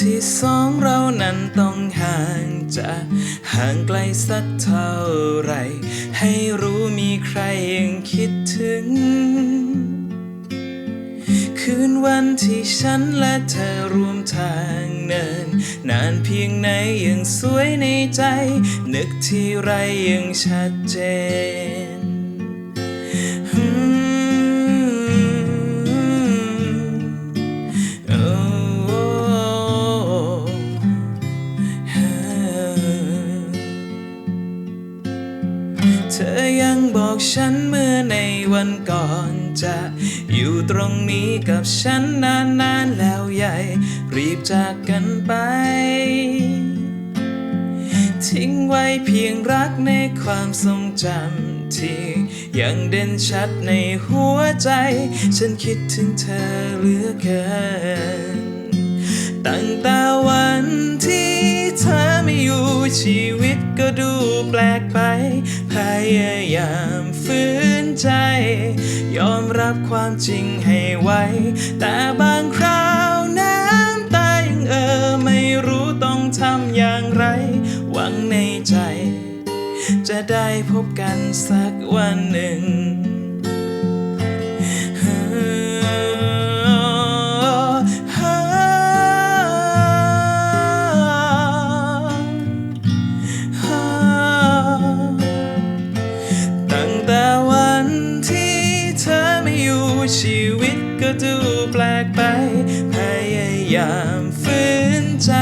ที่สองเรานั้นต้องห่างจากห่างไกลสักเท่าไร ให้รู้มีใครยังคิดถึง คืนวันที่ฉันและเธอร่วมทางเนิน นานเพียงไหนยังสวยในใจ นึกที่ไรยังชัดเจน เธอยังบอกฉันเมื่อในวันก่อนจะอยู่ตรงนี้กับฉันนานๆแล้วใหญ่ รีบจากกันไป ทิ้งไว้เพียงรักในความทรงจำที่ยังเด่นชัดในหัวใจ ฉันคิดถึงเธอเหลือเกิน ตั้งแต่วัน ยชีวิตก็ดูแปลกไป พยายามฝืนใจ ยอมรับความจริงให้ไว แต่บางคราวน้ำตายังเออ ไม่รู้ต้องทำอย่างไร หวังในใจ จะได้พบกันสักวันหนึ่ง ไม่อยู่ชีวิตก็ดูแปลกไป พยายามฝืนใจ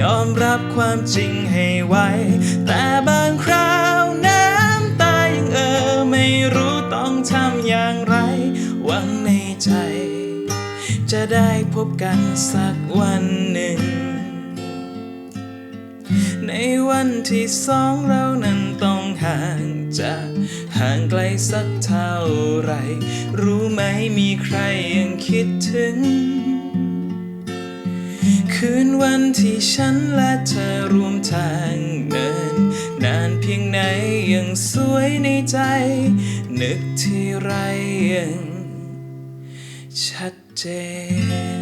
ยอมรับความจริงให้ไว แต่บางคราวน้ำตายังเออ ไม่รู้ต้องทำอย่างไร หวังในใจ จะได้พบกันสักวันหนึ่ง ในวันที่สองเรานั้น ห่างจากห่างไกลสักเท่าไร รู้ไหมมีใครยังคิดถึง คืนวันที่ฉันและเธอร่วมทางเดิน นานเพียงไหนยังสวยในใจ นึกที่ไรยังชัดเจน